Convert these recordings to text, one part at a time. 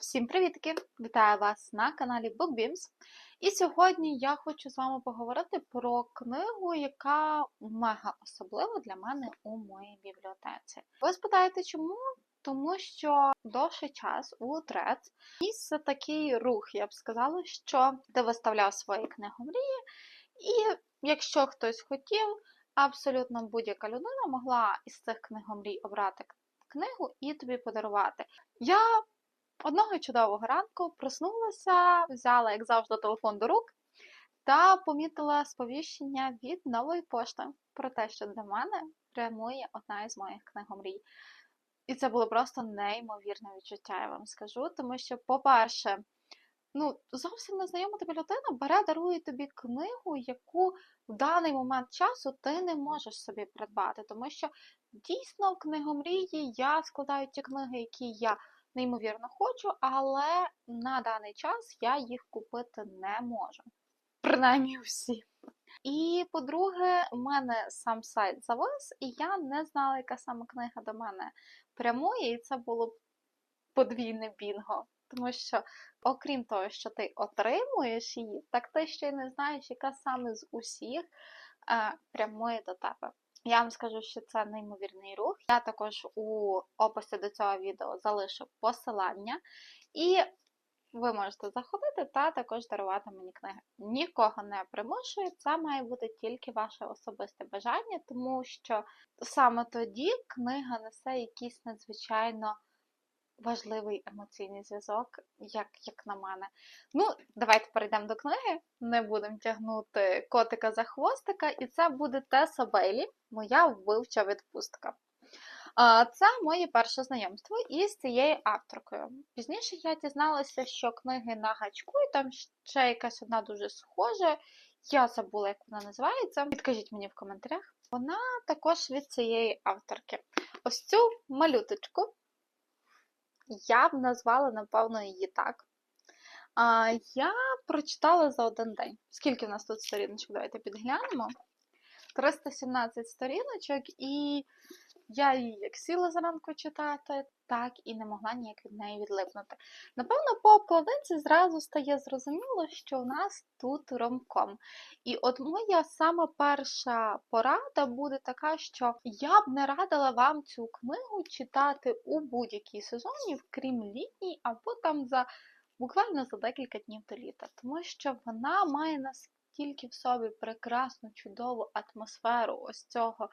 Всім привітки! Вітаю вас на каналі BookBeams. І сьогодні я хочу з вами поговорити про книгу, яка мега особлива для мене у моїй бібліотеці. Ви спитаєте, чому? Тому що довший час у Threads місце такий рух, я б сказала, що ти виставляв свої книгомрії, і якщо хтось хотів, абсолютно будь-яка людина могла із цих книгомрій обрати книгу і тобі подарувати. Я Одного чудового ранку проснулася, взяла, як завжди, телефон до рук та помітила сповіщення від нової пошти про те, що до мене прямує одна із моїх книгомрій. І це було просто неймовірне відчуття, я вам скажу, тому що, по-перше, ну, зовсім незнайома тобі людина бере, дарує тобі книгу, яку в даний момент часу ти не можеш собі придбати, тому що дійсно в книгомрії я складаю ті книги, які я неймовірно хочу, але на даний час я їх купити не можу. Принаймні всі. І, по-друге, у мене сам сайт завис, і я не знала, яка саме книга до мене прямує, і це було подвійне бінго. Тому що, окрім того, що ти отримуєш її, так ти ще й не знаєш, яка саме з усіх е, прямує до тебе. Я вам скажу, що це неймовірний рух. Я також у описі до цього відео залишу посилання, і ви можете заходити та також дарувати мені книги. Нікого не примушую, це має бути тільки ваше особисте бажання, тому що саме тоді книга несе якісь надзвичайно важливий емоційний зв'язок, як як на мене. Ну, давайте перейдемо до книги. Не будемо тягнути котика за хвостика, і це буде Теса Бейлі, моя вбивча відпустка. Це моє перше знайомство із цією авторкою. Пізніше я дізналася, що книги на гачку, і там ще якась одна дуже схожа. Я забула, як вона називається. Підкажіть мені в коментарях. Вона також від цієї авторки. Ось цю малюточку я б назвала, напевно, її так. А, Я прочитала за один день. Скільки в нас тут сторіночок? Давайте підглянемо. 317 сторіночок, і я її як сіла зранку читати, так і не могла ніяк від неї відлипнути. Напевно, по обкладинці зразу стає зрозуміло, що в нас тут ромком. І от моя сама перша порада буде така, що я б не радила вам цю книгу читати у будь-якій сезоні, крім літній, або там за буквально за декілька днів до літа, тому що вона має настільки в собі прекрасну, чудову атмосферу ось цього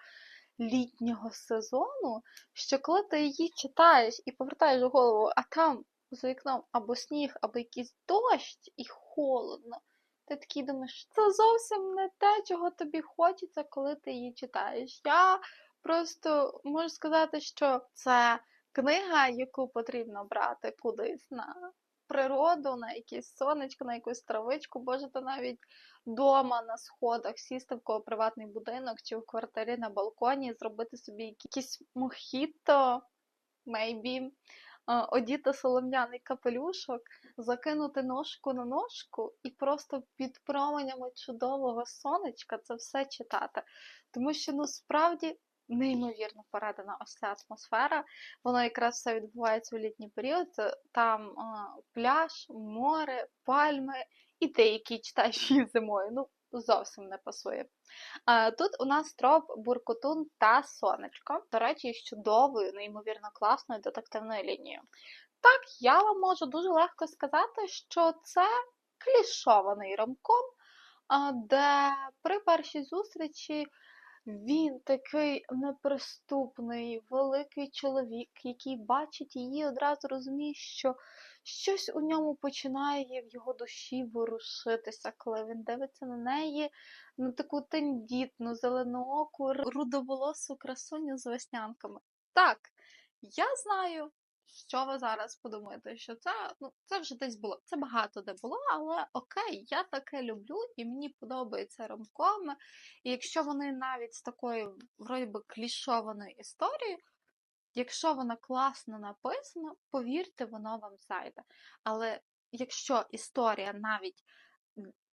літнього сезону, що коли ти її читаєш і повертаєш голову, а там за вікном або сніг, або якийсь дощ і холодно, ти такий думаєш, це зовсім не те, чого тобі хочеться, коли ти її читаєш. Я просто можу сказати, що це книга, яку потрібно брати кудись на природу, на якесь сонечко, на якусь травичку, боже, то навіть вдома на сходах, сісти в кого приватний будинок чи в квартирі на балконі, зробити собі якийсь мохіто, maybe, одіти солом'яний капелюшок, закинути ножку на ножку і просто під променями чудового сонечка це все читати. Тому що ну справді неймовірно порадена ось ця атмосфера. Воно якраз все відбувається у літній період. Там а, пляж, море, пальми і те, які зимою. Ну, зовсім не пасує. А, Тут у нас троп, буркотун та сонечко. До речі, з чудовою, неймовірно класною детективною лінією. Так, я вам можу дуже легко сказати, що це клішований ромком, де при першій зустрічі він такий неприступний, великий чоловік, який бачить її, одразу розуміє, що щось у ньому починає в його душі ворушитися, коли він дивиться на неї, на таку тендітну, зеленооку, рудоволосу красуню з веснянками. Так, я знаю, що ви зараз подумаєте, що це ну, це вже десь було. Це багато де було, але окей, я таке люблю і мені подобаються ромкоми. І якщо вони навіть з такою вроді би клішованою історією, якщо вона класно написана, повірте, воно вам зайде. Але якщо історія навіть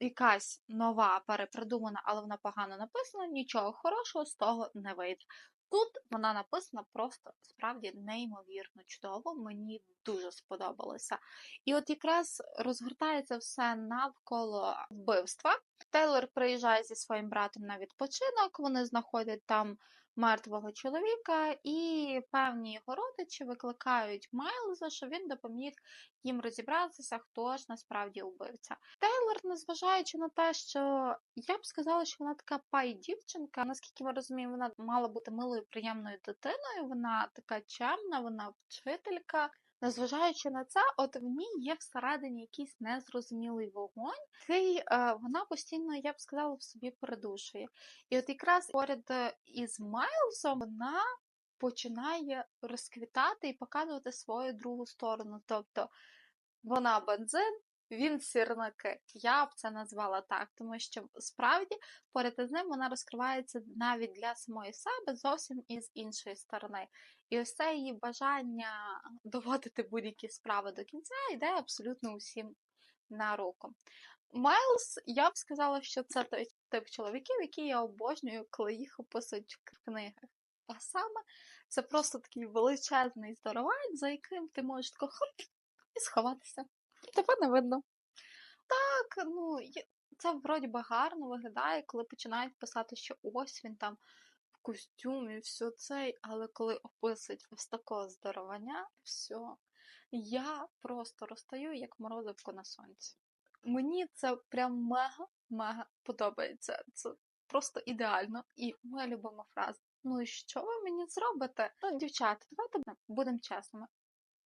якась нова, перепридумана, але вона погано написана, нічого хорошого з того не вийде. Тут вона написана просто справді неймовірно чудово. Мені дуже сподобалося. І от якраз розгортається все навколо вбивства. Тейлор приїжджає зі своїм братом на відпочинок. Вони знаходять там мертвого чоловіка, і певні його родичі викликають Майлза, щоб він допоміг їм розібратися, хто ж насправді убивця. Тейлор, незважаючи на те, що я б сказала, що вона така пай-дівчинка, наскільки ми розуміємо, вона мала бути милою, приємною дитиною. Вона така чемна, вона вчителька. Незважаючи на це, от в ній є всередині якийсь незрозумілий вогонь, який е, вона постійно, я б сказала, в собі передушує. І от якраз поряд е, із Майлзом вона починає розквітати і показувати свою другу сторону. Тобто вона бензин, він сірники. Я б це назвала так, тому що справді поряд із ним вона розкривається навіть для самої себе зовсім із іншої сторони. І ось це її бажання доводити будь-які справи до кінця йде абсолютно усім на руку. Майлз, я б сказала, що це той тип чоловіків, які я обожнюю, коли їх описують в книгах. А саме це просто такий величезний здоровань, за яким ти можеш тако хоп і сховатися. Тебе не видно. Так, ну це вроді би гарно виглядає, коли починають писати, що ось він там в костюмі, все це, але коли описують ось такого здоровання, все, я просто розстаю, як морозивко на сонці. Мені це прям мега-мега подобається. Це просто ідеально. І моя любима фраза. Ну і що ви мені зробите? Ну, дівчата, давайте будемо чесними.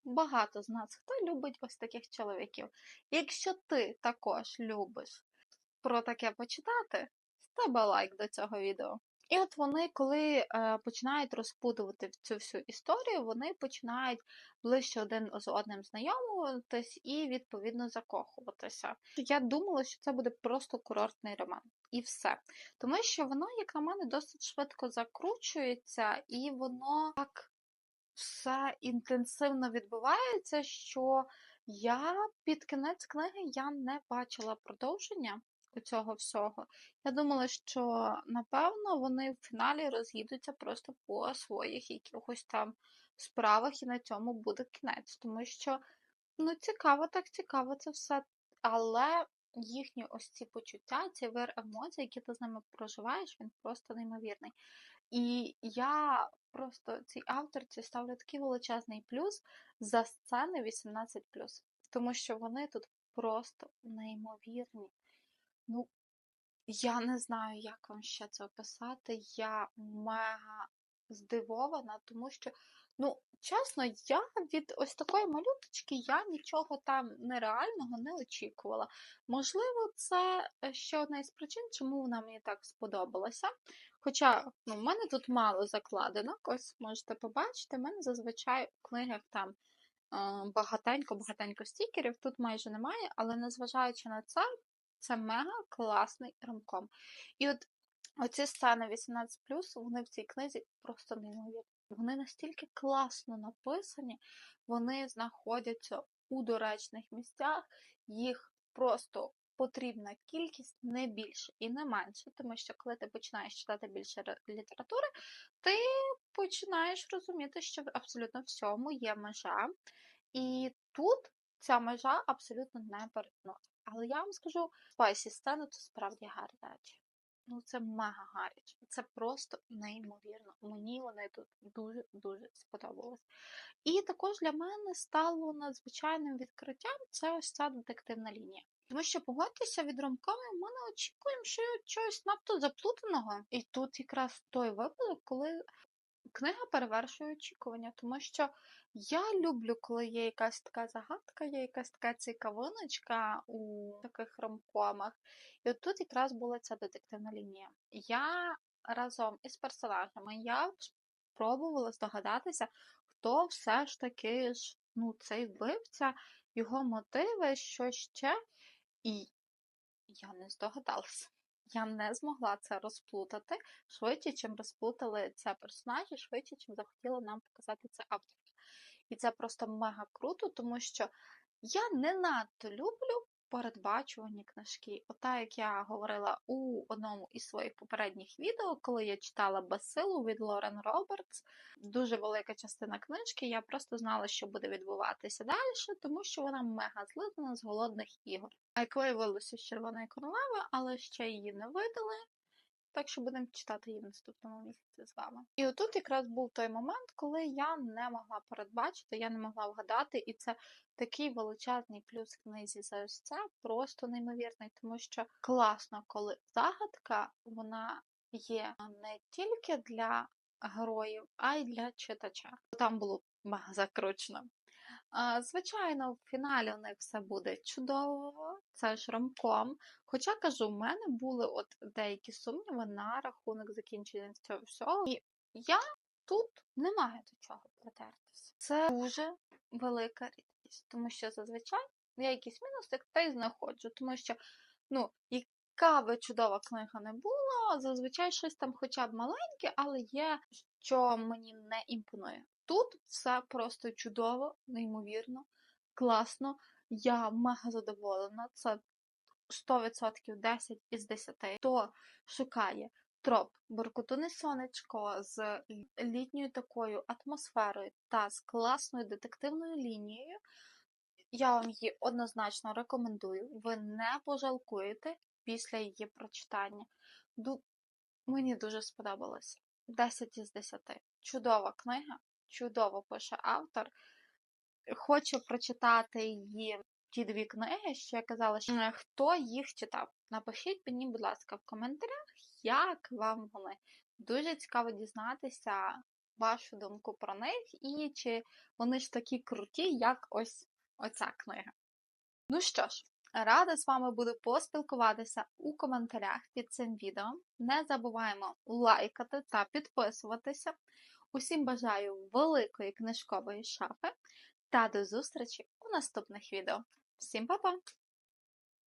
Багато з нас хто любить ось таких чоловіків. Якщо ти також любиш про таке почитати, тебе лайк до цього відео. І от вони, коли е, починають розпутувати цю всю історію, вони починають ближче один з одним знайомитись і, відповідно, закохуватися. Я думала, що це буде просто курортний роман. І все. Тому що воно, як на мене, досить швидко закручується, і воно так все інтенсивно відбувається, що я під кінець книги я не бачила продовження цього всього. Я думала, що напевно вони в фіналі роз'їдуться просто по своїх якихось там справах, і на цьому буде кінець. Тому що ну цікаво, так цікаво це все. Але їхні ось ці почуття, ці вир емоцій, які ти з ними проживаєш, він просто неймовірний. І я просто цій авторці ставлю такий величезний плюс за сцени 18. Тому що вони тут просто неймовірні. Ну, я не знаю, як вам ще це описати. Я мега здивована, тому що, ну, чесно, я від ось такої малюточки я нічого там нереального не очікувала. Можливо, це е, ще одна із причин, чому вона мені так сподобалася. Хоча ну, в мене тут мало закладено, ось можете побачити, в мене зазвичай у книгах там багатенько-багатенько стікерів, тут майже немає, але незважаючи на це, це мега класний ромком. І от оці сцени 18, вони в цій книзі просто неймовірні. Вони настільки класно написані, вони знаходяться у доречних місцях, їх просто потрібна кількість не більше і не менше, тому що коли ти починаєш читати більше літератури, ти починаєш розуміти, що в абсолютно всьому є межа. І тут ця межа абсолютно не перетнута. Але я вам скажу, спайсі сцени це справді гарячі. Ну, це мега гаряче. Це просто неймовірно. Мені вони тут дуже-дуже сподобались. І також для мене стало надзвичайним відкриттям це ось ця детективна лінія. Тому що погодьтеся від ромками, ми не очікуємо, що чогось надто заплутаного. І тут якраз той випадок, коли книга перевершує очікування, тому що я люблю, коли є якась така загадка, є якась така цікавиночка у таких ромкомах. І от тут якраз була ця детективна лінія. Я разом із персонажами я спробувала здогадатися, хто все ж таки ж ну, цей вбивця, його мотиви, що ще. І я не здогадалася. Я не змогла це розплутати швидше, чим розплутали це персонажі, швидше, чим захотіла нам показати це авторка. І це просто мега круто, тому що я не надто люблю, передбачувані книжки. Ота, як я говорила у одному із своїх попередніх відео, коли я читала Басилу від Лорен Робертс, дуже велика частина книжки, я просто знала, що буде відбуватися далі, тому що вона мега злизана з голодних ігор. А як виявилося з Червоної королеви, але ще її не видали. Так що будемо читати її в наступному місяці з вами. І отут якраз був той момент, коли я не могла передбачити, я не могла вгадати, і це такий величезний плюс книзі за ось це просто неймовірний, тому що класно, коли загадка вона є не тільки для героїв, а й для читача. Там було закручено. Звичайно, в фіналі у них все буде чудово, це ж ромком. Хоча кажу, в мене були от деякі сумніви на рахунок закінчення цього всього. І я тут не маю до чого притертися. Це дуже велика рідкість, тому що зазвичай я якісь мінуси та й знаходжу, тому що, ну, яка би чудова книга не була, зазвичай щось там хоча б маленьке, але є, що мені не імпонує. Тут все просто чудово, неймовірно, класно. Я мега задоволена. Це 100% 10 із 10. Хто шукає троп Боркутуне сонечко з літньою такою атмосферою та з класною детективною лінією, я вам її однозначно рекомендую. Ви не пожалкуєте після її прочитання. Ду- Мені дуже сподобалося. 10 із 10. Чудова книга, чудово пише автор. Хочу прочитати її ті дві книги, що я казала, що е, хто їх читав. Напишіть мені, будь ласка, в коментарях, як вам вони. Дуже цікаво дізнатися вашу думку про них і чи вони ж такі круті, як ось оця книга. Ну що ж, рада з вами буду поспілкуватися у коментарях під цим відео. Не забуваємо лайкати та підписуватися. Усім бажаю великої книжкової шафи та до зустрічі у наступних відео. Всім па-па!